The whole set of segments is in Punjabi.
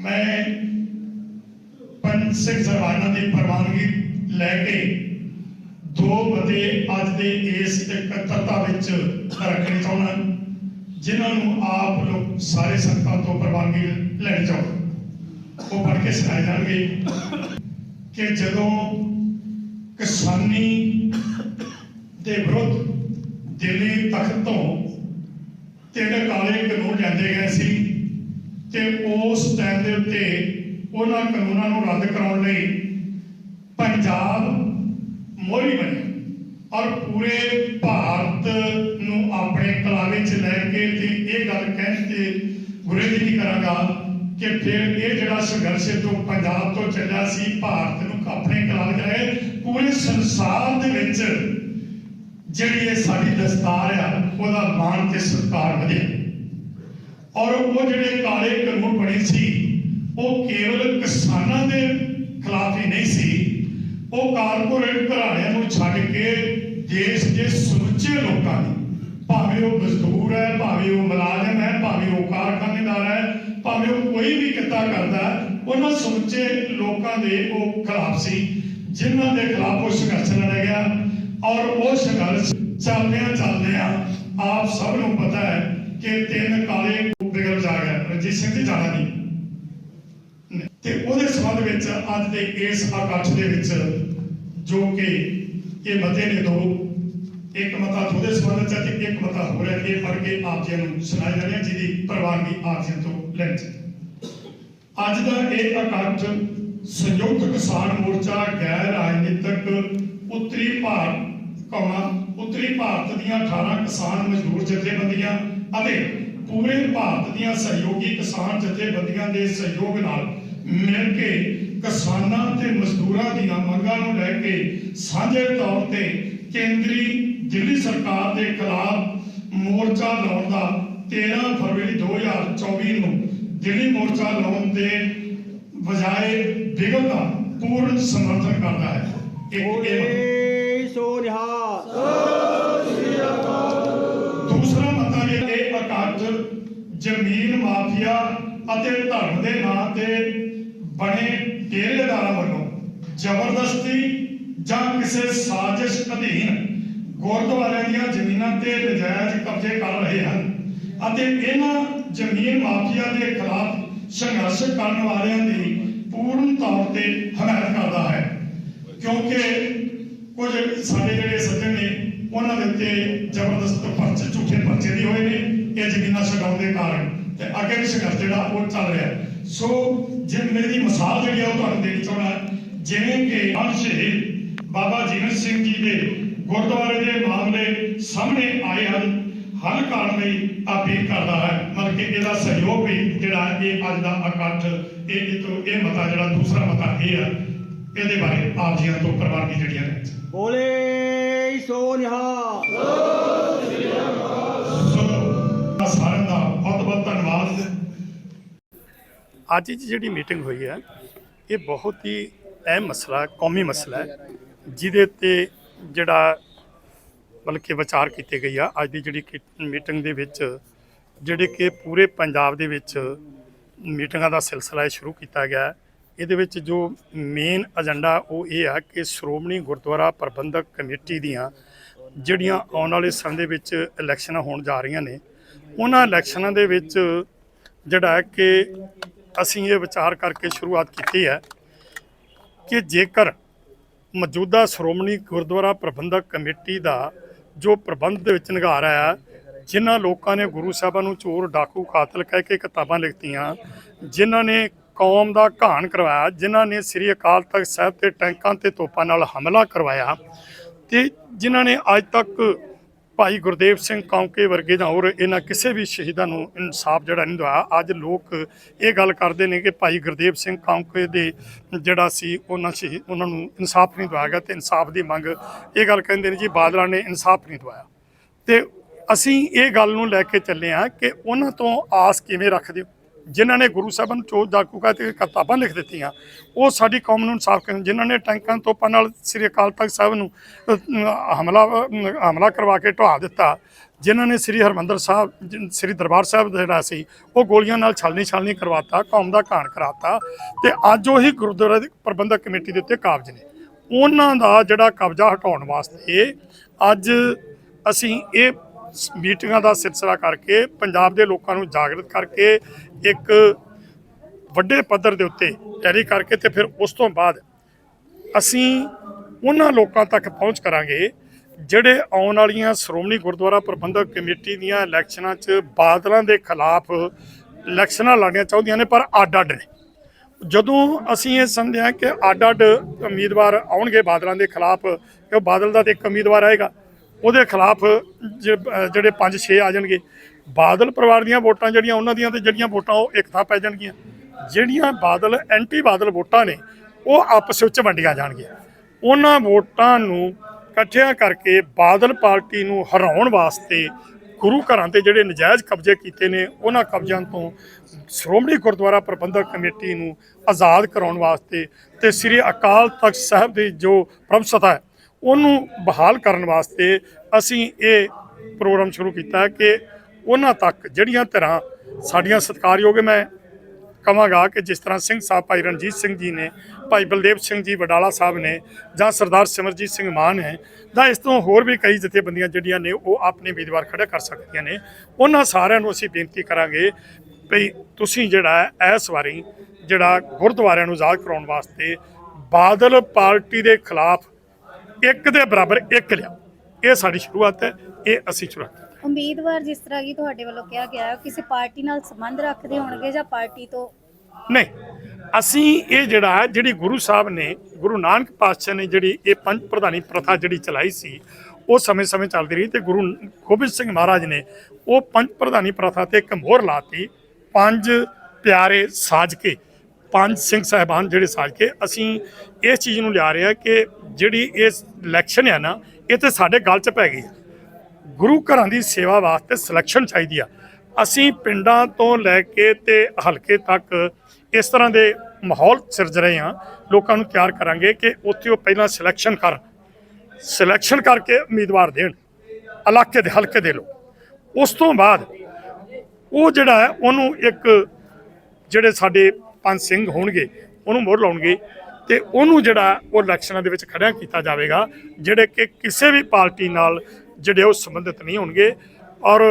ਮੈਂ ਪੰਜ ਸਿੱਖ ਜ਼ਬਾਨਾਂ ਦੀ ਪ੍ਰਵਾਨਗੀ ਲੈ ਕੇ ਦੋ ਮਤੇ ਅੱਜ ਦੇ ਇਸ ਇਕੱਤਰਤਾ ਵਿੱਚ ਰੱਖਣੇ ਚਾਹੁੰਦਾ ਜਿਨ੍ਹਾਂ ਨੂੰ ਆਪ ਲੋਕ ਸਾਰੇ ਸੰਗਤਾਂ ਤੋਂ ਪ੍ਰਵਾਨਗੀ ਲੈਣੀ ਚਾਹੁੰਦਾ ਉਹ ਪੜ੍ਹ ਕੇ ਸੁਣਾਏ ਜਾਣਗੇ ਕਿ ਜਦੋਂ ਕਿਸਾਨੀ ਦੇ ਵਿਰੁੱਧ ਦਿੱਲੀ ਤਖਤ ਤੋਂ ਤਿੰਨ ਕਾਲੇ ਕਾਨੂੰਨ ਜਾਂਦੇ ਗਏ ਸੀ ਤੇ ਉਸ ਟਾਈਮ ਦੇ ਉੱਤੇ ਉਹਨਾਂ ਕਾਨੂੰਨਾਂ ਨੂੰ ਰੱਦ ਕਰਾਉਣ ਲਈ ਪੰਜਾਬ ਮੋਹਰੀ ਬਣੀ ਔਰ ਪੂਰੇ ਭਾਰਤ ਨੂੰ ਆਪਣੇ ਕਲਾਵੇ 'ਚ ਲੈ ਕੇ ਤੇ ਇਹ ਗੱਲ ਕਹਿਣ ਤੇ ਗੁਰੇਜ਼ ਨਹੀਂ ਕਰਾਂਗਾ ਕਿ ਫਿਰ ਇਹ ਜਿਹੜਾ ਸੰਘਰਸ਼ ਤੋਂ ਪੰਜਾਬ ਤੋਂ ਚੱਲਿਆ ਸੀ, ਭਾਰਤ ਨੂੰ ਆਪਣੇ ਕਲਾਵੇ 'ਚ ਲੈ ਪੂਰੇ ਸੰਸਾਰ ਦੇ ਵਿੱਚ ਜਿਹੜੀ ਇਹ ਸਾਡੀ ਦਸਤਾਰ ਹੈ ਉਹਦਾ ਮਾਣ ਤੇ ਸਤਿਕਾਰ ਵਧਿਆ ਔਰ ਉਹ ਜਿਹੜੇ ਕਾਲੇ ਕਾਨੂੰਨ ਬਣੇ ਸੀ, ਉਹ ਕੇਵਲ ਕਿਸਾਨਾਂ ਦੇ ਖਿਲਾਫ ਹੀ ਨਹੀਂ ਸੀ। ਉਹ ਕਾਰਪੋਰੇਟ ਘਰਾਣਿਆਂ ਨੂੰ ਛੱਡ ਕੇ ਦੇਸ਼ ਦੇ ਸਮੁੱਚੇ ਲੋਕਾਂ ਦੀ, ਭਾਵੇਂ ਉਹ ਮਜ਼ਦੂਰ ਹੈ, ਭਾਵੇਂ ਉਹ ਮੁਲਾਜ਼ਮ ਹੈ, ਭਾਵੇਂ ਉਹ ਕਾਰਖਾਨੇਦਾਰ ਹੈ, ਭਾਵੇਂ ਉਹ ਕੋਈ ਵੀ ਕਿੱਤਾ ਕਰਦਾ, ਉਹਨਾਂ ਸਮੁੱਚੇ ਲੋਕਾਂ ਦੇ ਉਹ ਖਿਲਾਫ ਸੀ, ਜਿਨ੍ਹਾਂ ਦੇ ਖਿਲਾਫ ਉਹ ਸੰਘਰਸ਼ ਲੜਿਆ ਗਿਆ। ਔਰ ਉਹ ਸੰਘਰਸ਼ ਚੱਲਦਿਆਂ ਚੱਲਦਿਆਂ ਆਪ ਸਭ ਨੂੰ ਪਤਾ ਹੈ ਕਿ ਤਿੰਨ ਕਾਲੇ ਬਿਗਲ ਜਾ ਗਏ ਰਣਜੀਤ ਸਿੰਘ ਦੀ ਜਾਣਾ ਨਹੀਂ। ਤੇ ਉਹਦੇ ਸੰਬੰਧ ਵਿੱਚ ਅੱਜ ਦੇ ਇਸ ਇਕੱਠ ਦੇ ਵਿੱਚ ਜੋ ਕਿ ਇਹ ਮਤੇ ਨੇ ਦੋ, ਇੱਕ ਮਤਾ ਤੁਹਾਡੇ ਸੰਬੰਧ ਚ ਤੇ ਇੱਕ ਮਤਾ ਹੋ ਰਿਹਾ ਇਹ ਪੜ੍ਹ ਕੇ ਆਪ ਜੀ ਨੂੰ ਸੁਣਾਈ ਜਾਣੀ ਹੈ, ਜਿਹਦੀ ਪ੍ਰਵਾਨਗੀ ਆਪ ਜੀ ਤੋਂ ਲੈਣੀ ਅੱਜ ਦਾ ਇਹ ਇਕੱਠ ਸੰਯੁਕਤ ਕਿਸਾਨ ਮੋਰਚਾ ਗੈਰ ਰਾਜਨੀਤਿਕ ਉੱਤਰੀ ਭਾਰਤ ਕੌਮਾਂ, ਉੱਤਰੀ ਭਾਰਤ ਦੀਆਂ 18 ਕਿਸਾਨ ਮਜ਼ਦੂਰ ਜਥੇਬੰਦੀਆਂ ਅਤੇ ਪੂਰੇ ਭਾਰਤ ਦੀਆਂ ਸਹਿਯੋਗੀ ਕਿਸਾਨ ਜਥੇਬੰਦੀਆਂ ਦੇ ਸਹਿਯੋਗ ਨਾਲ ਮਿਲ ਕੇ ਕਿਸਾਨਾਂ ਤੇ ਮਜ਼ਦੂਰਾਂ ਦੀਆਂ ਮੰਗਾਂ ਨੂੰ ਲੈ ਕੇ ਸਾਂਝੇ ਤੌਰ ਤੇ ਕੇਂਦਰੀ ਦਿੱਲੀ ਸਰਕਾਰ ਦੇ ਖਿਲਾਫ ਮੋਰਚਾ ਲਾਉਣ ਦਾ 13 ਫਰਵਰੀ 2024 ਨੂੰ ਦਿੱਲੀ ਮੋਰਚਾ ਲਾਉਣ ਦੇ ਬਜਾਏ ਬਿਗਲ ਦਾ ਪੂਰਨ ਸਮਰਥਨ ਕਰਦਾ ਹੈ। ਇਹ ਸੋ ਨਿਹਾਲ। ਮਾਫੀਆ ਅਤੇ ਧਰਮ ਦੇ ਨਾਂ ਤੇ ਬਣੇ ਡੇਰੇਦਾਰਾਂ ਵੱਲੋਂ ਜ਼ਬਰਦਸਤੀ ਜਾਂ ਕਿਸੇ ਸਾਜ਼ਿਸ਼ ਅਧੀਨ ਗੁਰਦੁਆਰਿਆਂ ਦੀਆਂ ਜ਼ਮੀਨਾਂ ਤੇ ਨਜਾਇਜ਼ ਕਬਜ਼ੇ ਕਰ ਰਹੇ ਹਨ ਅਤੇ ਇਹਨਾਂ ਜ਼ਮੀਨ ਮਾਫੀਆ ਦੇ ਖਿਲਾਫ ਸੰਘਰਸ਼ ਕਰਨ ਵਾਲਿਆਂ ਦੀ ਪੂਰਨ ਤੌਰ ਤੇ ਹਮਾਇਤ ਕਰਦਾ ਹੈ। ਕਿਉਂਕਿ ਕੁਝ ਸਾਡੇ ਜਿਹੜੇ ਸੱਜਣ ਨੇ, ਉਹਨਾਂ ਦੇ ਉੱਤੇ ਜ਼ਬਰਦਸਤ ਪਰਚੇ, ਝੂਠੇ ਪਰਚੇ ਵੀ ਹੋਏ ਨੇ, ਇਹ ਜ਼ਮੀਨਾਂ ਛਡਾਉਣ ਦੇ ਕਾਰਨ। ਤੇ ਅੱਗੇ ਵੀ ਸੰਘਰਸ਼ ਜਿਹੜਾ ਉਹ ਚੱਲ ਰਿਹਾ ਸੋ ਜੇ ਮੇਰੀ ਮਿਸਾਲ ਜਿਹੜੀ ਆ ਉਹ ਤੁਹਾਨੂੰ ਦੇਣੀ ਚਾਹੁੰਦਾ ਜਿਵੇਂ ਕਿ ਅਨ ਸ਼ਹੀਦ ਬਾਬਾ ਜੀਵਨ ਸਿੰਘ ਜੀ ਦੇ ਗੁਰਦੁਆਰੇ ਦੇ ਮਾਮਲੇ ਸਾਹਮਣੇ ਆਏ ਹਨ ਹੱਲ ਕਰਨ ਲਈ ਕਰਦਾ ਹੈ, ਮਤਲਬ ਕਿ ਇਹਦਾ ਸਹਿਯੋਗ ਵੀ ਜਿਹੜਾ ਇਹ ਅੱਜ ਦਾ ਇਕੱਠ, ਇਹ ਇਹ ਇਹ ਮਤਾ ਜਿਹੜਾ ਦੂਸਰਾ ਮਤਾ ਇਹ ਆ, ਇਹਦੇ ਬਾਰੇ ਆਪ ਜੀਆਂ ਤੋਂ ਪ੍ਰਵਾਨਗੀ ਜਿਹੜੀਆਂ ਨੇ ਬੋਲੇ ਸੋ ਨਿਹਾਲ। ਸੋ ਧੰਨਵਾਦ। ਅੱਜ ਦੀ ਜਿਹੜੀ ਮੀਟਿੰਗ ਹੋਈ ਹੈ, ਇਹ ਬਹੁਤ ਹੀ ਅਹਿਮ ਮਸਲਾ ਕੌਮੀ ਮਸਲਾ ਹੈ, ਜਿਹਦੇ ਤੇ ਜਿਹੜਾ ਬਲਕਿ ਵਿਚਾਰ ਕੀਤੇ ਗਈ ਆ। ਅੱਜ ਦੀ ਜਿਹੜੀ ਕੀ- ਮੀਟਿੰਗ ਦੇ ਵਿੱਚ ਜਿਹੜੇ ਕਿ ਪੂਰੇ ਪੰਜਾਬ ਦੇ ਵਿੱਚ ਮੀਟਿੰਗਾਂ ਦਾ ਸਿਲਸਿਲਾ ਇਹ ਸ਼ੁਰੂ ਕੀਤਾ ਗਿਆ ਇਹਦੇ ਵਿੱਚ ਜੋ ਮੇਨ ਏਜੰਡਾ ਉਹ ਇਹ ਆ ਕਿ ਸ਼੍ਰੋਮਣੀ ਗੁਰਦੁਆਰਾ ਪ੍ਰਬੰਧਕ ਕਮੇਟੀ ਦੀਆਂ ਜਿਹੜੀਆਂ ਆਉਣ ਵਾਲੇ ਸਮੇਂ ਦੇ ਵਿੱਚ ਇਲੈਕਸ਼ਨਾਂ ਹੋਣ ਜਾ ਰਹੀਆਂ ਨੇ ਉਹਨਾਂ ਇਲੈਕਸ਼ਨਾਂ ਦੇ ਵਿੱਚ ਜਿਹੜਾ ਕਿ ਅਸੀਂ ਇਹ ਵਿਚਾਰ ਕਰਕੇ ਸ਼ੁਰੂਆਤ ਕੀਤੀ ਹੈ ਕਿ ਜੇਕਰ ਮੌਜੂਦਾ ਸ਼੍ਰੋਮਣੀ ਗੁਰਦੁਆਰਾ ਪ੍ਰਬੰਧਕ ਕਮੇਟੀ ਦਾ ਜੋ ਪ੍ਰਬੰਧ ਦੇ ਵਿੱਚ ਨਿਗਾਰ ਆਇਆ, ਜਿਨ੍ਹਾਂ ਲੋਕਾਂ ਨੇ ਗੁਰੂ ਸਾਹਿਬਾਂ ਨੂੰ ਚੋਰ, ਡਾਕੂ, ਕਾਤਲ ਕਹਿ ਕੇ ਕਿਤਾਬਾਂ ਲਿਖਤੀਆਂ, ਜਿਨ੍ਹਾਂ ਨੇ ਕੌਮ ਦਾ ਘਾਣ ਕਰਵਾਇਆ, ਜਿਨ੍ਹਾਂ ਨੇ ਸ੍ਰੀ ਅਕਾਲ ਤਖਤ ਸਾਹਿਬ ਤੇ ਟੈਂਕਾਂ ਤੇ ਤੋਪਾਂ ਨਾਲ ਹਮਲਾ ਕਰਵਾਇਆ ਤੇ ਜਿਨ੍ਹਾਂ ਨੇ ਅੱਜ ਤੱਕ ਭਾਈ ਗੁਰਦੇਵ ਸਿੰਘ ਕੌਂਕੇ ਵਰਗੇ ਜਾਂ ਹੋਰ ਇਹਨਾਂ ਕਿਸੇ ਵੀ ਸ਼ਹੀਦਾਂ ਨੂੰ ਇਨਸਾਫ ਜਿਹੜਾ ਨਹੀਂ ਦਵਾਇਆ, ਅੱਜ ਲੋਕ ਇਹ ਗੱਲ ਕਰਦੇ ਨੇ ਕਿ ਭਾਈ ਗੁਰਦੇਵ ਸਿੰਘ ਕੌਂਕੇ ਦੇ ਜਿਹੜਾ ਸੀ ਉਹਨਾਂ ਸ਼ਹੀਦ ਉਹਨਾਂ ਨੂੰ ਇਨਸਾਫ ਨਹੀਂ ਦਵਾਇਆ ਗਿਆ ਤੇ ਇਨਸਾਫ ਦੀ ਮੰਗ, ਇਹ ਗੱਲ ਕਹਿੰਦੇ ਨੇ ਜੀ ਬਾਦਲਾਂ ਨੇ ਇਨਸਾਫ ਨਹੀਂ ਦਵਾਇਆ। ਤੇ ਅਸੀਂ ਇਹ ਗੱਲ ਨੂੰ ਲੈ ਕੇ ਚੱਲੇ ਆ ਕਿ ਉਹਨਾਂ ਤੋਂ ਆਸ ਕਿਵੇਂ ਰੱਖਦੇ ਹੋ? ਜਿਨ੍ਹਾਂ ਨੇ ਗੁਰੂ ਸਾਹਿਬਾਨ ਨੂੰ ਚੋਰ ਜਾਕੂਗਾ ਤੇ ਕਿਤਾਬਾਂ ਲਿਖ ਦਿੱਤੀਆਂ, ਉਹ ਸਾਡੀ ਕੌਮ ਨੂੰ ਇਨਸਾਫ ਕਰਨ, ਜਿਨ੍ਹਾਂ ਨੇ ਟੈਂਕਾਂ ਤੋਪਾਂ ਨਾਲ ਸ੍ਰੀ ਅਕਾਲ ਤਖਤ ਸਾਹਿਬ ਨੂੰ ਹਮਲਾ ਹਮਲਾ ਕਰਵਾ ਕੇ ਢਹਾ ਦਿੱਤਾ, ਜਿਨ੍ਹਾਂ ਨੇ ਸ੍ਰੀ ਹਰਮੰਦਰ ਸਾਹਿਬ ਸ੍ਰੀ ਦਰਬਾਰ ਸਾਹਿਬ ਜਿਹੜਾ ਸੀ, ਉਹ ਗੋਲੀਆਂ ਨਾਲ ਛਲਣੀ ਛਲਣੀ ਕਰਵਾਤਾ, ਕੌਮ ਦਾ ਘਾਣ ਕਰਾਤਾ, ਤੇ ਅੱਜ ਉਹੀ ਗੁਰਦੁਆਰਾ ਪ੍ਰਬੰਧਕ ਕਮੇਟੀ ਦੇ ਉੱਤੇ ਕਾਬਜ ਨੇ। ਉਹਨਾਂ ਦਾ ਜਿਹੜਾ ਕਬਜ਼ਾ ਹਟਾਉਣ ਵਾਸਤੇ ਅੱਜ ਅਸੀਂ ਇਹ ਮੀਟਿੰਗਾਂ ਦਾ ਸਿਲਸਿਲਾ ਕਰਕੇ ਪੰਜਾਬ ਦੇ ਲੋਕਾਂ ਨੂੰ ਜਾਗਰਤ ਕਰਕੇ ਇੱਕ ਵੱਡੇ ਪੱਧਰ ਦੇ ਉੱਤੇ ਤਿਆਰੀ ਕਰਕੇ ਤੇ ਫਿਰ ਉਸ ਤੋਂ ਬਾਅਦ ਅਸੀਂ ਉਹਨਾਂ ਲੋਕਾਂ ਤੱਕ ਪਹੁੰਚ ਕਰਾਂਗੇ ਜਿਹੜੇ ਆਉਣ ਵਾਲੀਆਂ ਸ਼੍ਰੋਮਣੀ ਗੁਰਦੁਆਰਾ ਪ੍ਰਬੰਧਕ ਕਮੇਟੀ ਦੀਆਂ ਇਲੈਕਸ਼ਨਾਂ 'ਚ ਬਾਦਲਾਂ ਦੇ ਖਿਲਾਫ ਇਲੈਕਸ਼ਨਾਂ ਲੜਨੀਆਂ ਚਾਹੁੰਦੀਆਂ ਨੇ, ਪਰ ਅੱਡ-ਅੱਡ ਨੇ। ਜਦੋਂ ਅਸੀਂ ਇਹ ਸਮਝਿਆ ਕਿ ਅੱਡ-ਅੱਡ ਉਮੀਦਵਾਰ ਆਉਣਗੇ ਬਾਦਲਾਂ ਦੇ ਖਿਲਾਫ ਕਿ ਉਹ ਬਾਦਲ ਦਾ ਤੇ ਇੱਕ ਉਮੀਦਵਾਰ ਆਏਗਾ। ਉਹਦੇ ਖਿਲਾਫ ਜਿਹੜੇ 5-6 ਆ ਜਾਣਗੇ, ਬਾਦਲ ਪਰਿਵਾਰ ਦੀਆਂ ਵੋਟਾਂ ਜਿਹੜੀਆਂ, ਉਹਨਾਂ ਦੀਆਂ ਤੇ ਜਿਹੜੀਆਂ ਵੋਟਾਂ ਉਹ ਇੱਕ ਥਾਂ ਪੈ ਜਾਣਗੀਆਂ। ਜਿਹੜੀਆਂ ਬਾਦਲ ਐਂਟੀ ਬਾਦਲ ਵੋਟਾਂ ਨੇ, ਉਹ ਆਪਸ ਵਿੱਚ ਵੰਡੀਆਂ ਜਾਣਗੀਆਂ। ਉਹਨਾਂ ਵੋਟਾਂ ਨੂੰ ਇਕੱਠਿਆਂ ਕਰਕੇ ਬਾਦਲ ਪਾਰਟੀ ਨੂੰ ਹਰਾਉਣ ਵਾਸਤੇ ਗੁਰੂ ਘਰਾਂ ਤੇ ਜਿਹੜੇ ਨਜਾਇਜ਼ ਕਬਜ਼ੇ ਕੀਤੇ ਨੇ, ਉਹਨਾਂ ਕਬਜ਼ਿਆਂ ਤੋਂ ਸ਼੍ਰੋਮਣੀ ਗੁਰਦੁਆਰਾ ਪ੍ਰਬੰਧਕ ਕਮੇਟੀ ਨੂੰ ਆਜ਼ਾਦ ਕਰਾਉਣ ਵਾਸਤੇ ਤੇ ਸ੍ਰੀ ਅਕਾਲ ਤਖਤ ਸਾਹਿਬ ਦੀ ਜੋ ਪ੍ਰਭਸਤਾ ਹੈ ਉਹਨੂੰ ਬਹਾਲ ਕਰਨ ਵਾਸਤੇ ਅਸੀਂ ਇਹ ਪ੍ਰੋਗਰਾਮ ਸ਼ੁਰੂ ਕੀਤਾ ਕਿ ਉਹਨਾਂ ਤੱਕ ਜਿਹੜੀਆਂ ਤਰ੍ਹਾਂ ਸਾਡੀਆਂ ਸਤਿਕਾਰਯੋਗ ਮੈਂ ਕਵਾਂਗਾ ਕਿ ਜਿਸ ਤਰ੍ਹਾਂ ਸਿੰਘ ਸਾਹਿਬ ਭਾਈ ਰਣਜੀਤ ਸਿੰਘ ਜੀ ਨੇ, ਭਾਈ ਬਲਦੇਵ ਸਿੰਘ ਜੀ ਵਡਾਲਾ ਸਾਹਿਬ ਨੇ ਜਾਂ ਸਰਦਾਰ ਸਿਮਰਜੀਤ ਸਿੰਘ ਮਾਨ ਹੈ, ਜਾਂ ਇਸ ਤੋਂ ਹੋਰ ਵੀ ਕਈ ਜਥੇਬੰਦੀਆਂ ਜਿਹੜੀਆਂ ਨੇ, ਉਹ ਆਪਣੇ ਉਮੀਦਵਾਰ ਖੜੇ ਕਰ ਸਕਦੀਆਂ ਨੇ, ਉਹਨਾਂ ਸਾਰਿਆਂ ਨੂੰ ਅਸੀਂ ਬੇਨਤੀ ਕਰਾਂਗੇ ਵੀ ਤੁਸੀਂ ਜਿਹੜਾ ਇਸ ਵਾਰੀ ਜਿਹੜਾ ਗੁਰਦੁਆਰਿਆਂ ਨੂੰ ਆਜ਼ਾਦ ਕਰਾਉਣ ਵਾਸਤੇ ਬਾਦਲ ਪਾਰਟੀ ਦੇ ਖਿਲਾਫ ਇੱਕ ਦੇ ਬਰਾਬਰ ਇੱਕ ਲਿਆ। ਇਹ ਸਾਡੀ ਸ਼ੁਰੂਆਤ ਹੈ ਇਹ ਅਸੀਂ ਸ਼ੁਰੂਆਤ। ਉਮੀਦਵਾਰ ਜਿਸ ਤਰ੍ਹਾਂ ਕਿ ਤੁਹਾਡੇ ਵੱਲੋਂ ਕਿਹਾ ਗਿਆ ਹੈ ਕਿਸੇ ਪਾਰਟੀ ਨਾਲ ਸੰਬੰਧ ਰੱਖਦੇ ਹੋਣਗੇ ਜਾਂ ਪਾਰਟੀ ਤੋਂ? ਨਹੀਂ ਅਸੀਂ ਇਹ ਜਿਹੜਾ ਜਿਹੜੀ ਗੁਰੂ ਸਾਹਿਬ ਨੇ ਗੁਰੂ ਨਾਨਕ ਪਾਤਸ਼ਾਹ ਨੇ ਜਿਹੜੀ ਇਹ ਪੰਜ ਪ੍ਰਧਾਨੀ ਪ੍ਰਥਾ ਜਿਹੜੀ ਚਲਾਈ ਸੀ ਉਹ ਸਮੇਂ-ਸਮੇਂ ਚੱਲਦੀ ਰਹੀ ਤੇ ਗੁਰੂ ਗੋਬਿੰਦ ਸਿੰਘ ਮਹਾਰਾਜ ਨੇ ਉਹ ਪੰਜ ਪ੍ਰਧਾਨੀ ਪ੍ਰਥਾ ਤੇ ਇੱਕ ਮੋਹਰ ਲਾਤੀ ਪੰਜ ਪਿਆਰੇ ਸਾਜ ਕੇ। ਪੰਜ ਸਿੰਘ ਸਾਹਿਬਾਨ ਜਿਹੜੇ ਸਾਜ ਕੇ ਅਸੀਂ ਇਸ ਚੀਜ਼ ਨੂੰ ਲਿਆ ਰਹੇ ਹਾਂ ਕਿ ਜਿਹੜੀ ਇਸ ਇਲੈਕਸ਼ਨ ਹੈ ਨਾ, ਇਹ ਤੇ ਸਾਡੇ ਗੱਲ 'ਚ ਪੈ ਗਈ ਹੈ। ਗੁਰੂ ਘਰਾਂ ਦੀ ਸੇਵਾ ਵਾਸਤੇ ਸਿਲੈਕਸ਼ਨ ਚਾਹੀਦੀ ਆ। ਅਸੀਂ ਪਿੰਡਾਂ ਤੋਂ ਲੈ ਕੇ ਤੇ ਹਲਕੇ ਤੱਕ ਇਸ ਤਰ੍ਹਾਂ ਦੇ ਮਾਹੌਲ ਸਿਰਜ ਰਹੇ ਹਾਂ। ਲੋਕਾਂ ਨੂੰ ਤਿਆਰ ਕਰਾਂਗੇ ਕਿ ਉੱਥੇ ਉਹ ਪਹਿਲਾਂ ਸਿਲੈਕਸ਼ਨ ਕਰਨ। ਸਿਲੈਕਸ਼ਨ ਕਰਕੇ ਉਮੀਦਵਾਰ ਦੇਣ। ਇਲਾਕੇ ਦੇ ਹਲਕੇ ਦੇ ਲੋਕ। ਉਸ ਤੋਂ ਬਾਅਦ ਉਹ ਜਿਹੜਾ ਹੈ, ਉਹਨੂੰ ਇੱਕ ਜਿਹੜੇ ਸਾਡੇ ਪੰਜ ਸਿੰਘ ਹੋਣਗੇ, ਉਹਨੂੰ ਮੋਹਰ ਲਾਉਣਗੇ ਤੇ ਉਹਨੂੰ ਜਿਹੜਾ ਉਹ ਇਲੈਕਸ਼ਨਾਂ ਦੇ ਵਿੱਚ ਖੜਿਆ ਕੀਤਾ ਜਾਵੇਗਾ, ਜਿਹੜੇ ਕਿ ਕਿਸੇ ਵੀ ਪਾਰਟੀ ਨਾਲ ਜਿਹੜੇ ਉਹ ਸੰਬੰਧਿਤ ਨਹੀਂ ਹੋਣਗੇ ਔਰ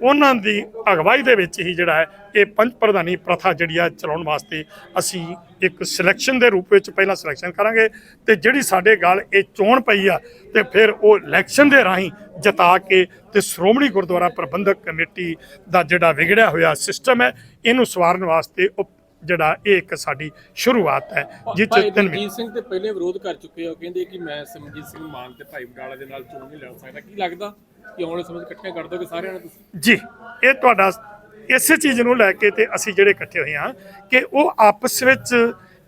ਉਹਨਾਂ ਦੀ ਅਗਵਾਈ ਦੇ ਵਿੱਚ ਹੀ ਜਿਹੜਾ ਹੈ ਇਹ ਪੰਜ ਪ੍ਰਧਾਨੀ ਪ੍ਰਥਾ ਜਿਹੜੀ ਆ ਚਲਾਉਣ ਵਾਸਤੇ ਅਸੀਂ ਇੱਕ ਸਿਲੈਕਸ਼ਨ ਦੇ ਰੂਪ ਵਿੱਚ ਪਹਿਲਾਂ ਸਿਲੈਕਸ਼ਨ ਕਰਾਂਗੇ ਤੇ ਜਿਹੜੀ ਸਾਡੇ ਗੱਲ ਇਹ ਚੋਣ ਪਈ ਆ ਤੇ ਫਿਰ ਉਹ ਇਲੈਕਸ਼ਨ ਦੇ ਰਾਹੀਂ ਜਿਤਾ ਕੇ ਤੇ ਸ਼੍ਰੋਮਣੀ ਗੁਰਦੁਆਰਾ ਪ੍ਰਬੰਧਕ ਕਮੇਟੀ ਦਾ ਜਿਹੜਾ ਵਿਗੜਿਆ ਹੋਇਆ ਸਿਸਟਮ ਹੈ, ਇਹਨੂੰ ਸਵਾਰਨ ਵਾਸਤੇ ਉਹ ਜਿਹੜਾ ਇਹ ਇੱਕ ਸਾਡੀ ਸ਼ੁਰੂਆਤ ਹੈ ਜਿਸ ਚ ਤਿੰਨ ਦਲਜੀਤ ਸਿੰਘ ਤੇ ਪਹਿਲੇ ਵਿਰੋਧ ਕਰ ਚੁੱਕੇ ਹੋ ਕਹਿੰਦੇ ਕਿ ਮੈਂ ਸਿਮਰਜੀਤ ਸਿੰਘ ਮਾਨ ਤੇ ਭਾਈ ਬਡਾਲਾ ਦੇ ਨਾਲ ਚੋਣ ਨਹੀਂ ਲੜ ਸਕਦਾ। ਕੀ ਲੱਗਦਾ ਕਿ ਆਉਣ ਵਾਲੇ ਸਮੇਂ 'ਚ ਇਕੱਠੀਆਂ ਕਰ ਦੋਗੇ ਸਾਰਿਆਂ ਨੇ ਤੁਸੀਂ? ਜੀ ਇਹ ਤੁਹਾਡਾ ਇਸੇ ਚੀਜ਼ ਨੂੰ ਲੈ ਕੇ ਤੇ ਅਸੀਂ ਜਿਹੜੇ ਇਕੱਠੇ ਹੋਏ ਹਾਂ ਕਿ ਉਹ ਆਪਸ ਵਿੱਚ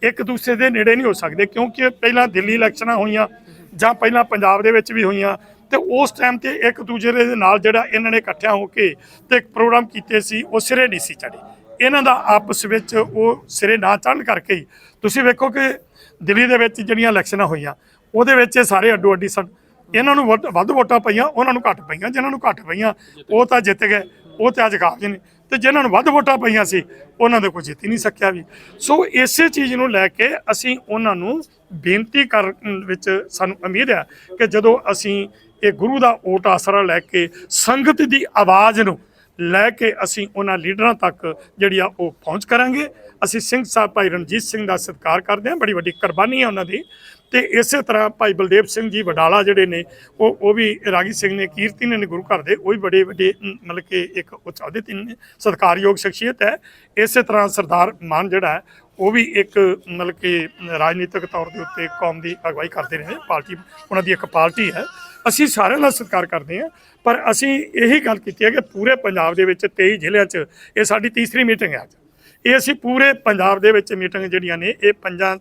ਇੱਕ ਦੂਸਰੇ ਦੇ ਨੇੜੇ ਨਹੀਂ ਹੋ ਸਕਦੇ ਕਿਉਂਕਿ ਪਹਿਲਾਂ ਦਿੱਲੀ ਇਲੈਕਸ਼ਨਾਂ ਹੋਈਆਂ ਜਾਂ ਪਹਿਲਾਂ ਪੰਜਾਬ ਦੇ ਵਿੱਚ ਵੀ ਹੋਈਆਂ ਤੇ ਉਸ ਟਾਈਮ ਤੇ ਇੱਕ ਦੂਜੇ ਦੇ ਨਾਲ ਜਿਹੜਾ ਇਹਨਾਂ ਨੇ ਇਕੱਠਿਆਂ ਹੋ ਕੇ ਤੇ ਇੱਕ ਪ੍ਰੋਗਰਾਮ ਕੀਤੇ ਸੀ ਉਹ ਸਿਰੇ ਨਹੀਂ ਸੀ ਚੜੇ ਇਹਨਾਂ ਦਾ ਆਪਸ ਵਿੱਚ ਉਹ ਸਿਰੇ ਨਾ ਚੜ੍ਹਨ ਕਰਕੇ ਹੀ। ਤੁਸੀਂ ਵੇਖੋ ਕਿ ਦਿੱਲੀ ਦੇ ਵਿੱਚ ਜਿਹੜੀਆਂ ਇਲੈਕਸ਼ਨਾਂ ਹੋਈਆਂ, ਉਹਦੇ ਵਿੱਚ ਇਹ ਸਾਰੇ ਅੱਡੋ ਅੱਡੀ ਸਨ। ਇਹਨਾਂ ਨੂੰ ਵੱਧ ਵੱਧ ਵੋਟਾਂ ਪਈਆਂ, ਉਹਨਾਂ ਨੂੰ ਘੱਟ ਪਈਆਂ, ਜਿਨ੍ਹਾਂ ਨੂੰ ਘੱਟ ਪਈਆਂ, ਉਹ ਤਾਂ ਜਿੱਤ ਗਏ, ਉਹ ਤੇ ਅੱਜ ਕਾਬਜ ਨੇ। ਤੇ ਜਿਨ੍ਹਾਂ ਨੂੰ ਵੱਧ ਵੋਟਾਂ ਪਈਆਂ ਸੀ, ਉਹਨਾਂ ਦੇ ਕੋਈ ਜਿੱਤ ਹੀ ਨਹੀਂ ਸਕਿਆ ਵੀ। ਸੋ ਇਸੇ ਚੀਜ਼ ਨੂੰ ਲੈ ਕੇ ਅਸੀਂ ਉਹਨਾਂ ਨੂੰ ਬੇਨਤੀ ਕਰਨ ਵਿੱਚ ਸਾਨੂੰ ਉਮੀਦ ਹੈ ਕਿ ਜਦੋਂ ਅਸੀਂ ਇਹ ਗੁਰੂ ਦਾ ਓਟ ਆਸਰਾ ਲੈ ਕੇ ਸੰਗਤ ਦੀ ਆਵਾਜ਼ ਨੂੰ ਲੈ ਕੇ ਅਸੀਂ ਉਹਨਾਂ ਲੀਡਰਾਂ ਤੱਕ ਜਿਹੜੀ ਆ ਉਹ ਪਹੁੰਚ ਕਰਾਂਗੇ। ਅਸੀਂ ਸਿੰਘ ਸਾਹਿਬ ਭਾਈ ਰਣਜੀਤ ਸਿੰਘ ਦਾ ਸਤਿਕਾਰ ਕਰਦੇ ਹਾਂ। ਬੜੀ ਵੱਡੀ ਕੁਰਬਾਨੀ ਹੈ ਉਹਨਾਂ ਦੀ। ਤੇ ਇਸੇ ਤਰ੍ਹਾਂ ਭਾਈ ਬਲਦੇਵ ਸਿੰਘ ਜੀ ਵਡਾਲਾ ਜਿਹੜੇ ਨੇ, ਉਹ ਉਹ ਵੀ ਰਾਗੀ ਸਿੰਘ ਨੇ ਕੀਰਤੀ ਨੇ ਗੁਰੂ ਘਰ ਦੇ, ਉਹ ਵੀ ਬੜੇ ਵੱਡੇ ਮਤਲਬ ਕਿ ਇੱਕ ਉੱਚ ਅਹੁਦੇ ਤੇ ਨੇ। ਸਤਿਕਾਰਯੋਗ ਸ਼ਖਸੀਅਤ ਹੈ। ਇਸੇ ਤਰ੍ਹਾਂ ਸਰਦਾਰ ਮਾਨ ਜਿਹੜਾ ਹੈ, ਉਹ ਵੀ ਇੱਕ, ਮਤਲਬ ਕਿ ਰਾਜਨੀਤਿਕ ਤੌਰ ਦੇ ਉੱਤੇ ਕੌਮ ਦੀ ਅਗਵਾਈ ਕਰਦੇ ਰਹੇ। ਪਾਰਟੀ, ਉਹਨਾਂ ਦੀ ਇੱਕ ਪਾਰਟੀ ਹੈ। ਅਸੀਂ ਸਾਰਿਆਂ ਦਾ ਸਤਿਕਾਰ ਕਰਦੇ ਹਾਂ, ਪਰ ਅਸੀਂ ਇਹੀ ਗੱਲ ਕੀਤੀ ਹੈ ਕਿ ਪੂਰੇ ਪੰਜਾਬ ਦੇ ਵਿੱਚ 23 ਜ਼ਿਲ੍ਹਿਆਂ 'ਚ ਇਹ ਸਾਡੀ ਤੀਸਰੀ ਮੀਟਿੰਗ ਹੈ ਅੱਜ। ਇਹ ਅਸੀਂ ਪੂਰੇ ਪੰਜਾਬ ਦੇ ਵਿੱਚ ਮੀਟਿੰਗ ਜਿਹੜੀਆਂ ਨੇ, ਇਹ ਪੰਜਾਂ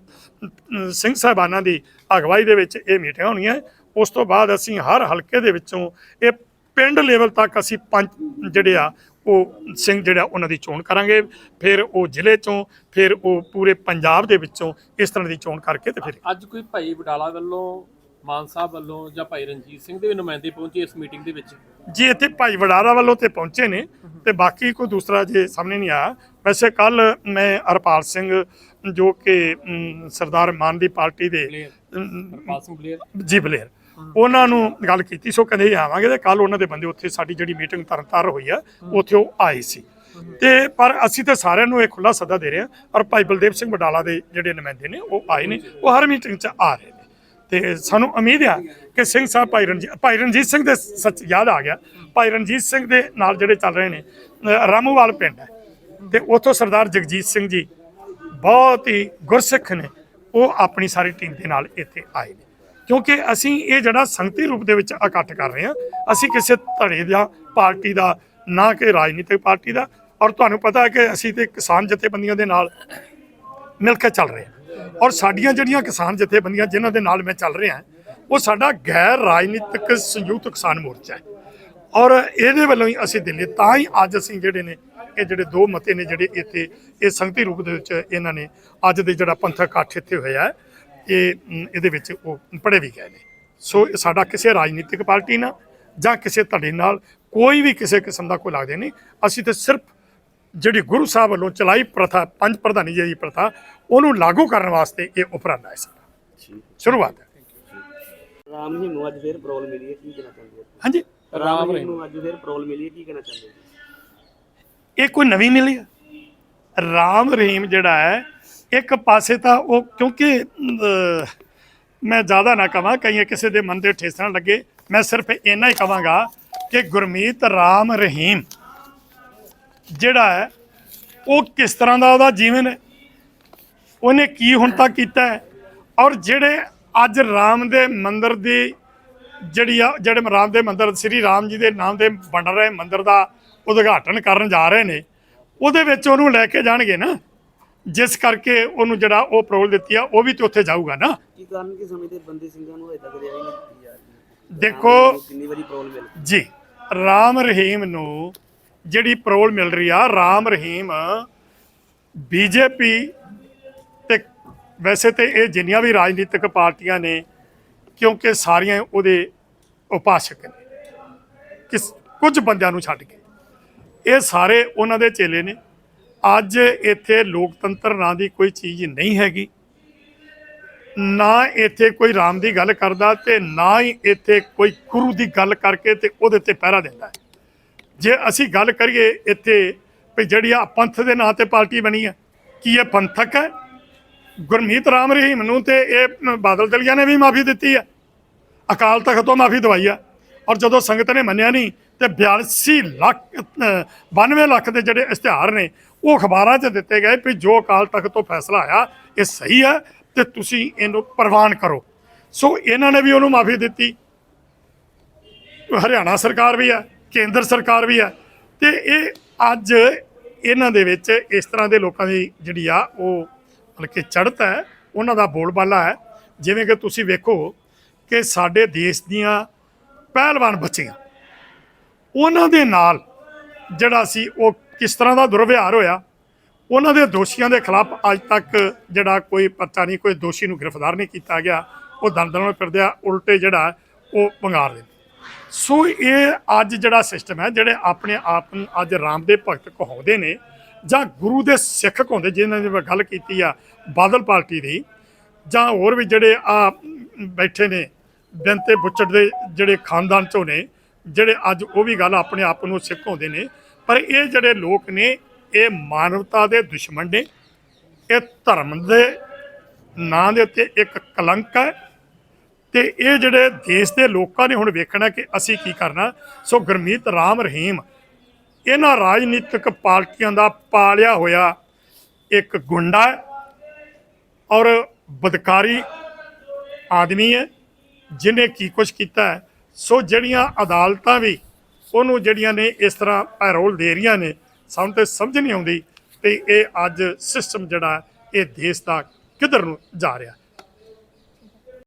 ਸਿੰਘ ਸਾਹਿਬਾਨਾਂ ਦੀ ਅਗਵਾਈ ਦੇ ਵਿੱਚ ਇਹ ਮੀਟਿੰਗਾਂ ਹੋਣੀਆਂ ਉਸ ਤੋਂ ਬਾਅਦ ਅਸੀਂ ਹਰ ਹਲਕੇ ਦੇ ਵਿੱਚੋਂ ਇਹ ਪਿੰਡ ਲੈਵਲ ਤੱਕ ਅਸੀਂ ਪੰਜ ਜਿਹੜੇ ਆ, ਉਹ ਸਿੰਘ ਜਿਹੜਾ ਉਹਨਾਂ ਦੀ ਚੋਣ ਕਰਾਂਗੇ। ਫਿਰ ਉਹ ਜ਼ਿਲ੍ਹੇ ਚੋਂ, ਫਿਰ ਉਹ ਪੂਰੇ ਪੰਜਾਬ ਦੇ ਵਿੱਚੋਂ ਇਸ ਤਰ੍ਹਾਂ ਦੀ ਚੋਣ ਕਰਕੇ ਤੇ ਫਿਰ ਅੱਜ ਕੋਈ ਭਾਈ ਬਡਾਲਾ ਵੱਲੋਂ ਮਾਨ ਸਾਹਿਬ ਵੱਲੋਂ ਜਾਂ ਭਾਈ ਰਣਜੀਤ ਸਿੰਘ ਦੇ ਵੀ ਨੁਮਾਇੰਦੇ ਪਹੁੰਚੇ ਇਸ ਮੀਟਿੰਗ ਦੇ ਵਿੱਚ? ਜੀ ਇੱਥੇ ਭਾਈ ਵਡਾਰਾ ਵੱਲੋਂ ਤੇ ਪਹੁੰਚੇ ਨੇ ਤੇ ਬਾਕੀ ਕੋਈ ਦੂਸਰਾ ਜੇ ਸਾਹਮਣੇ ਨਹੀਂ ਆਇਆ। ਵੈਸੇ ਕੱਲ ਮੈਂ ਹਰਪਾਲ ਸਿੰਘ ਜੋ ਕਿ ਸਰਦਾਰ ਮਾਨ ਦੀ ਪਾਰਟੀ ਦੇ ਹਰਪਾਲ ਸਿੰਘ ਜੀ ਬਲੇਰ ਉਹਨਾਂ ਨੂੰ ਗੱਲ ਕੀਤੀ ਸੋ ਕਹਿੰਦੇ ਆਵਾਂਗੇ ਤੇ ਕੱਲ ਉਹਨਾਂ ਦੇ ਬੰਦੇ ਉੱਥੇ ਸਾਡੀ ਜਿਹੜੀ ਮੀਟਿੰਗ ਤਰਨਤਾਰਨ ਹੋਈ ਆ ਉੱਥੇ ਉਹ ਆਏ ਸੀ। ਤੇ ਪਰ ਅਸੀਂ ਤਾਂ ਸਾਰਿਆਂ ਨੂੰ ਇਹ ਖੁੱਲਾ ਸੱਦਾ ਦੇ ਰਹੇ ਹਾਂ ਔਰ ਭਾਈ ਬਲਦੇਵ ਸਿੰਘ ਬਡਾਲਾ ਦੇ ਜਿਹੜੇ ਨੁਮਾਇੰਦੇ ਨੇ ਉਹ ਆਏ ਨੇ ਉਹ ਹਰ ਮੀਟਿੰਗ 'ਚ ਆ ਰਹੇ ਤੇ ਸਾਨੂੰ ਉਮੀਦ ਆ ਕਿ ਸਿੰਘ ਸਾਹਿਬ ਭਾਈ ਰਣਜੀਤ ਭਾਈ ਰਣਜੀਤ ਸਿੰਘ ਦੇ ਸੱਚ ਯਾਦ ਆ ਗਿਆ। ਭਾਈ ਰਣਜੀਤ ਸਿੰਘ ਦੇ ਨਾਲ ਜਿਹੜੇ ਚੱਲ ਰਹੇ ਨੇ ਰਾਮੂਵਾਲ ਪਿੰਡ ਹੈ। ਤੇ ਉੱਥੋਂ ਸਰਦਾਰ ਜਗਜੀਤ ਸਿੰਘ ਜੀ ਬਹੁਤ ਹੀ ਗੁਰਸਿੱਖ ਨੇ, ਉਹ ਆਪਣੀ ਸਾਰੀ ਟੀਮ ਦੇ ਨਾਲ ਇੱਥੇ ਆਏ ਨੇ। ਕਿਉਂਕਿ ਅਸੀਂ ਇਹ ਜਿਹੜਾ ਸੰਗਤੀ ਰੂਪ ਦੇ ਵਿੱਚ ਇਕੱਠ ਕਰ ਰਹੇ ਹਾਂ, ਅਸੀਂ ਕਿਸੇ ਧੜੇ ਦਾ, ਪਾਰਟੀ ਦਾ, ਨਾ ਕਿ ਰਾਜਨੀਤਿਕ ਪਾਰਟੀ ਦਾ, ਔਰ ਤੁਹਾਨੂੰ ਪਤਾ ਹੈ ਕਿ ਅਸੀਂ ਤੇ ਕਿਸਾਨ ਜਥੇਬੰਦੀਆਂ ਦੇ ਨਾਲ ਮਿਲ ਕੇ ਚੱਲ ਰਹੇ ਹਾਂ। ਔਰ ਸਾਡੀਆਂ ਜਿਹੜੀਆਂ ਕਿਸਾਨ ਜਥੇਬੰਦੀਆਂ ਜਿਨ੍ਹਾਂ ਦੇ ਨਾਲ ਮੈਂ ਚੱਲ ਰਿਹਾ ਉਹ ਸਾਡਾ ਗੈਰ ਰਾਜਨੀਤਿਕ ਸੰਯੁਕਤ ਕਿਸਾਨ ਮੋਰਚਾ ਹੈ। ਔਰ ਇਹਦੇ ਵੱਲੋਂ ਹੀ ਅਸੀਂ ਦਿੱਲੀ, ਤਾਂ ਹੀ ਅੱਜ ਅਸੀਂ ਜਿਹੜੇ ਨੇ, ਇਹ ਜਿਹੜੇ ਦੋ ਮਤੇ ਨੇ ਜਿਹੜੇ ਇੱਥੇ, ਇਹ ਸੰਗਤੀ ਰੂਪ ਦੇ ਵਿੱਚ ਇਹਨਾਂ ਨੇ ਅੱਜ ਦੇ ਜਿਹੜਾ ਪੰਥਕ ਇਕੱਠ ਇੱਥੇ ਹੋਇਆ ਇਹ ਇਹਦੇ ਵਿੱਚ ਉਹ ਪੜੇ ਵੀ ਗਏ ਨੇ। ਸੋ ਸਾਡਾ ਕਿਸੇ ਰਾਜਨੀਤਿਕ ਪਾਰਟੀ ਨਾਲ ਜਾਂ ਕਿਸੇ ਧੜੇ ਨਾਲ ਕੋਈ ਵੀ ਕਿਸੇ ਕਿਸਮ ਦਾ ਕੋਈ ਲੱਗਦੇ ਨਹੀਂ। ਅਸੀਂ ਤਾਂ ਸਿਰਫ ਜਿਹੜੀ ਗੁਰੂ ਸਾਹਿਬ ਵੱਲੋਂ ਚਲਾਈ ਪ੍ਰਥਾ, ਪੰਜ ਪ੍ਰਧਾਨੀ ਜੀ ਦੀ ਪ੍ਰਥਾ ਉਹਨੂੰ ਲਾਗੂ ਕਰਨ ਵਾਸਤੇ ਇਹ ਉਪਰਾਲਾ ਹੈ ਸਾਡਾ। ਸ਼ੁਰੂਆਤ ਹੈ। ਰਾਮ ਜੀ ਨੂੰ ਅੱਜ ਫੇਰ ਪ੍ਰੋਬਲਮ ਮਿਲੀ ਹੈ ਕੀ ਕਹਿਣਾ ਚਾਹੁੰਦੇ ਹੋ? ਹਾਂਜੀ। ਰਾਮ ਜੀ ਨੂੰ ਅੱਜ ਫੇਰ ਪ੍ਰੋਬਲਮ ਮਿਲੀ ਹੈ ਕੀ ਕਹਿਣਾ ਚਾਹੁੰਦੇ ਹੋ? ਇਹ ਕੋਈ ਨਵੀਂ ਮਿਲੀ ਹੈ? ਰਾਮ ਰਹੀਮ ਜਿਹੜਾ ਹੈ ਇੱਕ ਪਾਸੇ ਤਾਂ ਉਹ ਕਿਉਂਕਿ ਮੈਂ ਜ਼ਿਆਦਾ ਨਾ ਕਵਾਂ ਕਈ ਕਿਸੇ ਦੇ ਮਨ ਦੇ ਠੇਸ ਨਾ ਲੱਗੇ ਮੈਂ ਸਿਰਫ ਇੰਨਾ ਹੀ ਕਵਾਂਗਾ ਕਿ ਗੁਰਮੀਤ ਰਾਮ ਰਹੀਮ ਜਿਹੜਾ ਹੈ ਉਹ ਕਿਸ ਤਰ੍ਹਾਂ ਦਾ ਉਹਦਾ ਜੀਵਨ ਹੈ? ਉਹਨੇ ਕੀ ਹੁਣ ਤੱਕ ਕੀਤਾ ਹੈ? ਔਰ ਜਿਹੜੇ ਅੱਜ ਰਾਮ ਦੇ ਮੰਦਿਰ ਦੀ ਜਿਹੜੀ ਆ ਜਿਹੜੇ ਰਾਮ ਦੇ ਮੰਦਿਰ ਸ੍ਰੀ ਰਾਮ ਜੀ ਦੇ ਨਾਮ ਦੇ ਬਣ ਰਹੇ ਮੰਦਿਰ ਦਾ ਉਦਘਾਟਨ ਕਰਨ ਜਾ ਰਹੇ ਨੇ ਉਹਦੇ ਵਿੱਚ ਉਹਨੂੰ ਲੈ ਕੇ ਜਾਣਗੇ ਨਾ? ਜਿਸ ਕਰਕੇ ਉਹਨੂੰ ਜਿਹੜਾ ਉਹ ਪ੍ਰੋਲ ਦਿੱਤੀ ਆ ਉਹ ਵੀ ਤੇ ਉੱਥੇ ਜਾਊਗਾ ਨਾ? ਕੀ ਕਾਰਨ ਕਿ ਸਮੇਂ ਤੇ ਬੰਦੀ ਸਿੰਘਾਂ ਨੂੰ ਤੱਕ ਰਿਹਾਈ ਨਹੀਂ? ਕੀਤੀ ਜਾ ਰਹੀ ਦੇਖੋ ਕਿੰਨੀ ਵਾਰੀ ਪ੍ਰੋਬਲਮ ਮਿਲ ਜੀ ਰਾਮ ਰਹੀਮ ਨੂੰ ਜਿਹੜੀ ਪ੍ਰੋਲ ਮਿਲ ਰਹੀ ਆ ਰਾਮ ਰਹੀਮ ਬੀਜੇਪੀ ਵੈਸੇ ਤੇ ਇਹ ਜਿੰਨੀਆਂ ਵੀ ਰਾਜਨੀਤਿਕ ਪਾਰਟੀਆਂ ਨੇ, ਕਿਉਂਕਿ ਸਾਰੀਆਂ ਉਹਦੇ ਉਪਾਸਕ ਨੇ। ਕਿਸ, ਕੁਝ ਬੰਦਿਆਂ ਨੂੰ ਛੱਡ ਕੇ। ਇਹ ਸਾਰੇ ਉਹਨਾਂ ਦੇ ਚੇਲੇ ਨੇ। ਅੱਜ ਇੱਥੇ ਲੋਕਤੰਤਰ ਨਾਂ ਦੀ ਕੋਈ ਚੀਜ਼ ਨਹੀਂ ਹੈਗੀ। ਨਾ ਇੱਥੇ ਕੋਈ ਰਾਮ ਦੀ ਗੱਲ ਕਰਦਾ ਤੇ ਨਾ ਹੀ ਇੱਥੇ ਕੋਈ ਗੁਰੂ ਦੀ ਗੱਲ ਕਰਕੇ ਤੇ ਉਹਦੇ ਤੇ ਪਹਿਰਾ ਦਿੰਦਾ। ਜੇ ਅਸੀਂ ਗੱਲ ਕਰੀਏ ਇੱਥੇ ਵੀ ਜਿਹੜੀ ਆ ਪੰਥ ਦੇ ਨਾਂ ਤੇ ਪਾਰਟੀ ਬਣੀ ਹੈ ਕੀ ਇਹ ਪੰਥਕ ਹੈ? ਗੁਰਮੀਤ ਰਾਮ ਰਹੀਮ ਨੂੰ ਤੇ ਇਹ ਬਾਦਲ ਦਲੀਆ ਨੇ ਵੀ ਮਾਫੀ ਦਿੱਤੀ ਹੈ ਅਕਾਲ ਤਖਤ ਤੋਂ ਮਾਫੀ ਦਵਾਈ ਆ। ਔਰ ਜਦੋਂ ਸੰਗਤ ਨੇ ਮੰਨਿਆ ਨਹੀਂ ਤੇ 42 ਲੱਖ ਅਹ, 92 ਲੱਖ ਦੇ ਜਿਹੜੇ ਇਸ਼ਤਿਹਾਰ ਨੇ ਉਹ ਅਖਬਾਰਾਂ 'ਚ ਦਿੱਤੇ ਗਏ ਵੀ ਜੋ ਅਕਾਲ ਤਖਤ ਤੋਂ ਫੈਸਲਾ ਆਇਆ ਇਹ ਸਹੀ ਹੈ ਤੇ ਤੁਸੀਂ ਇਹਨੂੰ ਪ੍ਰਵਾਨ ਕਰੋ। ਸੋ ਇਹਨਾਂ ਨੇ ਵੀ ਉਹਨੂੰ ਮਾਫੀ ਦਿੱਤੀ। ਹਰਿਆਣਾ ਸਰਕਾਰ ਵੀ ਹੈ ਕੇਂਦਰ ਸਰਕਾਰ ਵੀ ਹੈ ਤੇ ਇਹ ਅੱਜ ਇਹਨਾਂ ਦੇ ਵਿੱਚ ਇਸ ਤਰ੍ਹਾਂ ਦੇ ਲੋਕਾਂ ਦੀ ਜਿਹੜੀ ਆ ਉਹ ਬਲਕਿ ਚੜ੍ਹਤ ਹੈ, ਉਹਨਾਂ ਦਾ ਬੋਲਬਾਲਾ ਹੈ। ਜਿਵੇਂ ਕਿ ਤੁਸੀਂ ਵੇਖੋ ਕਿ ਸਾਡੇ ਦੇਸ਼ ਦੀਆਂ ਪਹਿਲਵਾਨ ਬੱਚੀਆਂ, ਉਹਨਾਂ ਦੇ ਨਾਲ ਜਿਹੜਾ ਸੀ ਉਹ ਕਿਸ ਤਰ੍ਹਾਂ ਦਾ ਦੁਰਵਿਹਾਰ ਹੋਇਆ, ਉਹਨਾਂ ਦੇ ਦੋਸ਼ੀਆਂ ਦੇ ਖਿਲਾਫ ਅੱਜ ਤੱਕ ਜਿਹੜਾ ਕੋਈ ਪਤਾ ਨਹੀਂ, ਕੋਈ ਦੋਸ਼ੀ ਨੂੰ ਗ੍ਰਿਫਤਾਰ ਨਹੀਂ ਕੀਤਾ ਗਿਆ। ਉਹ ਦੰਦਲਾਂ ਵਿੱਚ ਫਿਰਦੇ ਆ, ਉਲਟੇ ਜਿਹੜਾ ਉਹ ਭੰਗਾਰ ਦਿੰਦੇ ਸੋ ਇਹ ਅੱਜ ਜਿਹੜਾ ਸਿਸਟਮ ਹੈ, ਜਿਹੜੇ ਆਪਣੇ ਆਪ ਨੂੰ ਅੱਜ ਰਾਮ ਦੇ ਭਗਤ ਕਹਾਉਂਦੇ ਨੇ ਜਾਂ ਗੁਰੂ ਦੇ ਸਿੱਖ ਹੁੰਦੇ ਜਿਨ੍ਹਾਂ ਦੀ ਮੈਂ ਗੱਲ ਕੀਤੀ ਆ ਬਾਦਲ ਪਾਰਟੀ ਦੀ, ਜਾਂ ਹੋਰ ਵੀ ਜਿਹੜੇ ਆ ਬੈਠੇ ਨੇ ਬੈਂਤੇ ਬੁੱਚੜ ਦੇ ਜਿਹੜੇ ਖਾਨਦਾਨ ਚੋਂ ਨੇ, ਜਿਹੜੇ ਅੱਜ ਉਹ ਵੀ ਗੱਲ ਆਪਣੇ ਆਪ ਨੂੰ ਸਿੱਖ ਕਹਾਉਂਦੇ ਨੇ, ਪਰ ਇਹ ਜਿਹੜੇ ਲੋਕ ਨੇ, ਇਹ ਮਾਨਵਤਾ ਦੇ ਦੁਸ਼ਮਣ ਨੇ, ਇਹ ਧਰਮ ਦੇ ਨਾਂ ਦੇ ਉੱਤੇ ਇੱਕ ਕਲੰਕ ਹੈ, ਤੇ ਇਹ ਜਿਹੜੇ ਦੇਸ਼ ਦੇ ਲੋਕਾਂ ਨੇ ਹੁਣ ਵੇਖਣਾ ਕਿ ਅਸੀਂ ਕੀ ਕਰਨਾ। ਸੋ ਗੁਰਮੀਤ ਰਾਮ ਰਹੀਮ ਇਹਨਾਂ ਰਾਜਨੀਤਿਕ ਪਾਰਟੀਆਂ ਦਾ ਪਾਲਿਆ ਹੋਇਆ ਇੱਕ ਗੁੰਡਾ ਹੈ ਔਰ ਬਦਕਾਰੀ ਆਦਮੀ ਹੈ ਜਿਨੇ ਕੀ ਕੁਝ ਕੀਤਾ ਹੈ। ਸੋ ਜਿਹੜੀਆਂ ਅਦਾਲਤਾਂ ਵੀ ਉਹਨੂੰ ਜਿਹੜੀਆਂ ਨੇ ਇਸ ਤਰ੍ਹਾਂ ਪੈਰੋਲ ਦੇ ਰਹੀਆਂ ਨੇ, ਸਾਨੂੰ ਤੇ ਸਮਝ ਨਹੀਂ ਆਉਂਦੀ ਤੇ ਇਹ ਅੱਜ ਸਿਸਟਮ ਜਿਹੜਾ ਇਹ ਦੇਸ਼ ਦਾ ਕਿੱਧਰ ਨੂੰ ਜਾ ਰਿਹਾ।